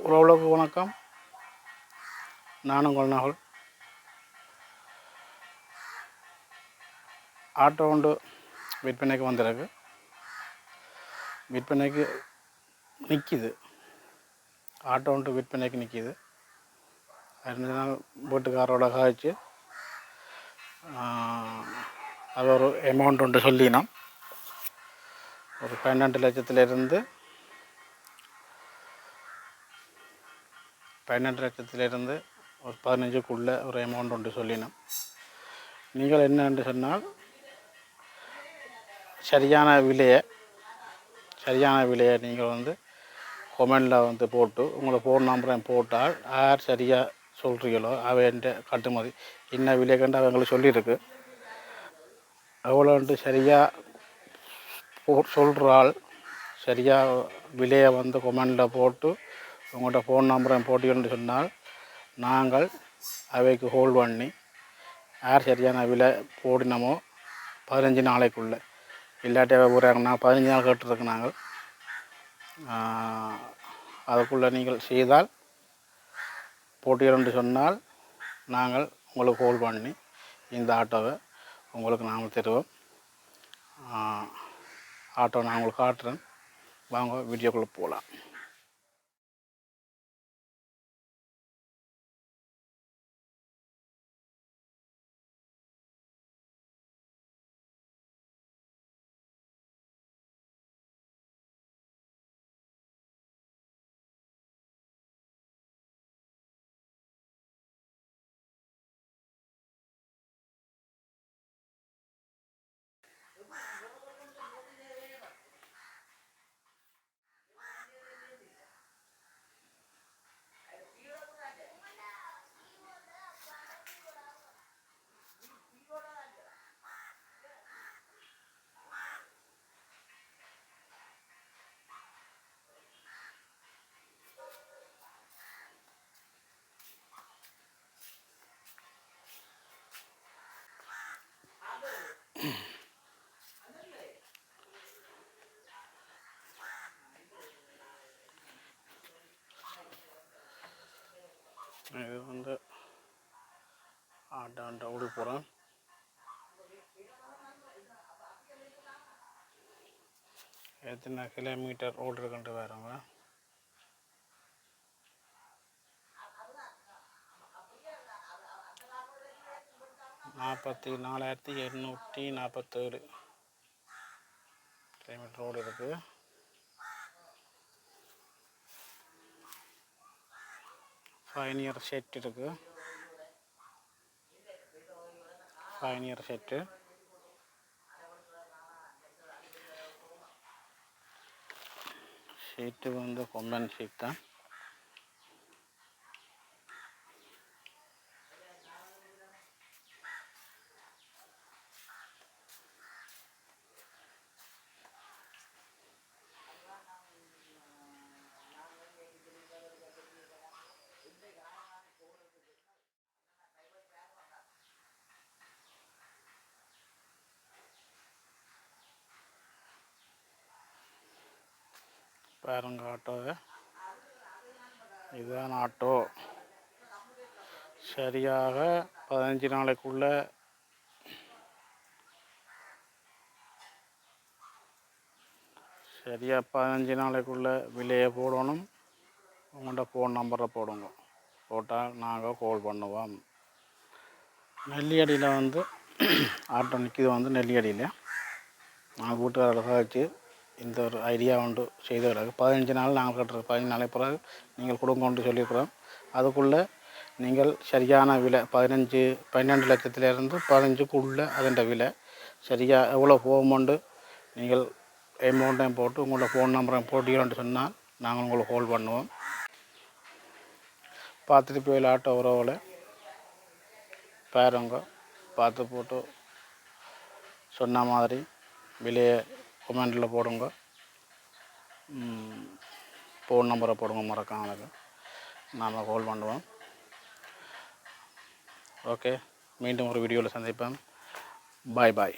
உறவுகளுக்கு வணக்கம். நானும் உங்கள் நகல் ஆட்டோ ஒன்று விற்பனைக்கு வந்திருக்கு. விற்பனைக்கு நிற்கிது ஆட்டோ ஒன்று விற்பனைக்கு நிற்கிது ரெண்டு வீட்டுக்காரோட காய்ச்சி அது ஒரு அமௌண்ட் ஒன்று சொல்லினோம். ஒரு பன்னெண்டு லட்சத்திலிருந்து பன்னெண்டு லட்சத்திலிருந்து ஒரு பதினஞ்சுக்குள்ளே ஒரு அமௌண்ட் ஒன்று சொல்லினோம். நீங்கள் என்னென்று சொன்னால் சரியான விலையை சரியான விலையை நீங்கள் வந்து கொமெண்டில் வந்து போட்டு உங்களை ஃபோன் நம்பரை போட்டால் யார் சரியாக சொல்கிறீங்களோ அவன்ட்டு கட்டுமதி. என்ன விலை கண்டு அவங்களுக்கு சொல்லியிருக்கு. அவ்வளோன்ட்டு சரியாக போ சொல்கிறாள் சரியாக விலையை வந்து கொமெண்டில் போட்டு உங்கள்கிட்ட ஃபோன் நம்பரை போட்டீங்கன்னு சொன்னால் நாங்கள் அவைக்கு ஹோல்ட் பண்ணி யார் சரியான விலை போடினமோ பதினஞ்சு நாளைக்குள்ளே. இல்லாட்டி ஊராங்கன்னா பதினஞ்சு நாள் கேட்டுருக்கு நாங்கள் அதுக்குள்ளே நீங்கள் செய்தால் போட்டீங்கன்னு சொன்னால் நாங்கள் உங்களுக்கு ஹோல்ட் பண்ணி இந்த ஆட்டோவை உங்களுக்கு நாங்கள் தருவோம். ஆட்டோ நான் உங்களுக்கு காட்டுறேன். வாங்க வீடியோக்குள்ளே போகலாம். இது வந்து ஆட்டாண்ட ஓடி போகிறேன் எத்தனை கிலோமீட்டர் ஓடிருக்குன்ட்டு வேறவங்க நாற்பத்தி நாலாயிரத்தி எண்ணூற்றி நாற்பத்தேழு கிலோமீட்டர் ரோடு இருக்குது ஃபைனியர் செட் இருக்குது ஃபைனியர் செட்டு ஷீட்டு வந்து கொம்பன் ஷீட் தான் பாருங்க ஆட்டோவை இதுதான் ஆட்டோ. சரியாக பதினஞ்சு நாளைக்குள்ள சரியாக பதினஞ்சு நாளைக்குள்ள விலையை போடணும். உங்கள்கிட்ட ஃபோன் நம்பரை போடுங்க. போட்டால் நாங்கள் கால் பண்ணுவோம். நெல்லியடியில் வந்து ஆட்டோ நிற்கிது வந்து நெல்லியடியில். நான் வீட்டுக்காரரை வச்சு இந்த ஒரு ஐடியா உண்டு செய்து பிறகு பதினஞ்சு நாள் நாங்கள் கட்டுறது. பதினஞ்சு நாளைக்கு பிறகு நீங்கள் கொடுங்கன்னு சொல்லியிருக்கிறோம். அதுக்குள்ளே நீங்கள் சரியான விலை பதினஞ்சு பன்னெண்டு லட்சத்திலேருந்து பதினஞ்சுக்குள்ளே அதன் விலை சரியாக எவ்வளோ போகும்போண்டு நீங்கள் அமௌண்ட்டையும் போட்டு உங்களோட ஃபோன் நம்பரையும் போட்டீங்கன்னு சொன்னால் நாங்கள் உங்களுக்கு ஹோல்ட் பண்ணுவோம். பார்த்துட்டு போய் ஆட்டோ உறவில் பாருங்க. பார்த்து போட்டு சொன்ன மாதிரி விலையை கொமெண்டில் போடுங்க. ஃபோன் நம்பரை போடுங்க மறக்காம எனக்கு. நாம் கால் பண்ணுவோம் ஓகே மீண்டும் ஒரு வீடியோவில் சந்திப்பேன். பாய் பாய்